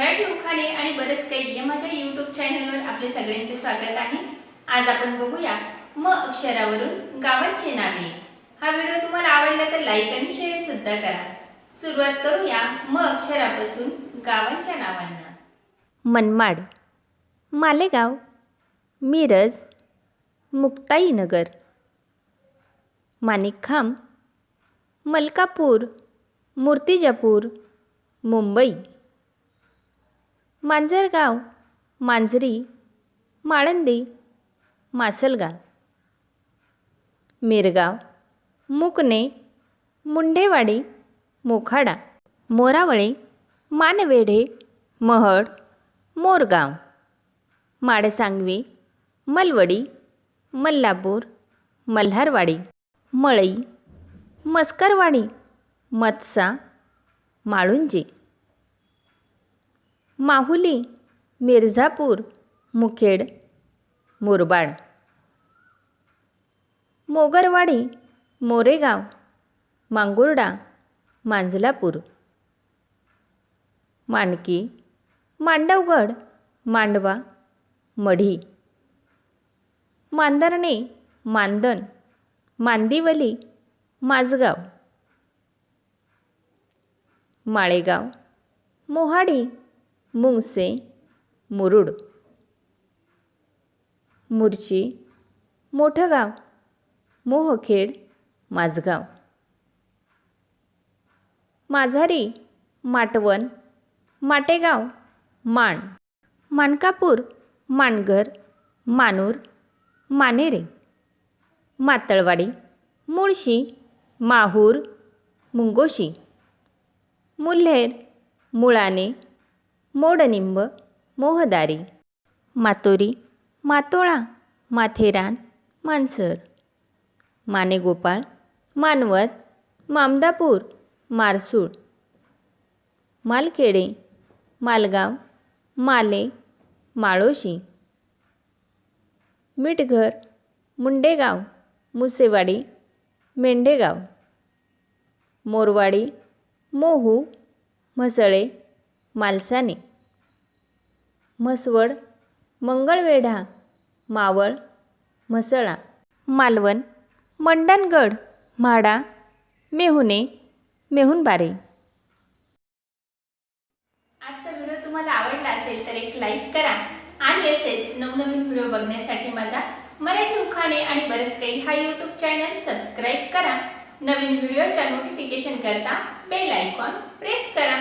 मराठी उखाणे आणि बरेच काही या माझ्या यूट्यूब चॅनलवर आपले सगळ्यांचे स्वागत आहे. आज आपण बघूया म अक्षरावरून गावांची नावे. हा व्हिडिओ तुम्हाला आवडला तर लाईक आणि शेअर सुद्धा करा. सुरुवात करूया म अक्षरापासून गावांच्या नावांना. मनमाड मालेगाव मिरज मुक्ताईनगर माणिकखांब मलकापूर मूर्तिजापूर मुंबई. मांजरगाव मांजरी माळंदी मासलगाव. मिरगाव मुकणे मुंढेवाडी मोखाडा मोरावळे मानवेढे महड मोरगाव. माडसांगवी मलवडी मल्लापूर मल्हारवाडी मळई मस्करवाडी मत्सा माळुंजी. माहुली मिर्झापूर मुखेड मुरबाड. मोगरवाडी मोरेगाव मांगुर्डा मांजलापूर. माणकी मांडवगड मांडवा मढी. मांदरणे मांदन मांदिवली माजगाव. माळेगाव मोहाडी मुंगसे मुरुड मुरची मोठगाव मोहखेड माझगाव माझारी माटवण माटेगाव माण. मानकापूर मानघर मानूर मानेरे. मातळवाडी मुळशी माहूर मुंगोशी. मुल्हेर मुळाने मोडनिंब मोहदारी मातोरी मातोळा माथेरान मानसर मानेगोपाळ मानवत मामदापूर मारसूळ मालखेडे मालगाव माले माळोशी मिठघर मुंडेगाव मुसेवाडी मेंढेगाव मोरवाडी मोहू म्हसळे मालसाने. म्हसवड मंगळवेढा मावळ म्हसळा. मालवण मंडणगड म्हाडा मेहुणे मेहुणबारे आजचा व्हिडिओ तुम्हाला आवडला असेल तर एक लाईक करा आणि असेच नवनवीन व्हिडिओ बघण्यासाठी माझा मराठी उखाणे आणि बरेच काही हा यूट्यूब चॅनल सबस्क्राईब करा. नवीन व्हिडिओच्या नोटिफिकेशन करता बेल आयकॉन प्रेस करा.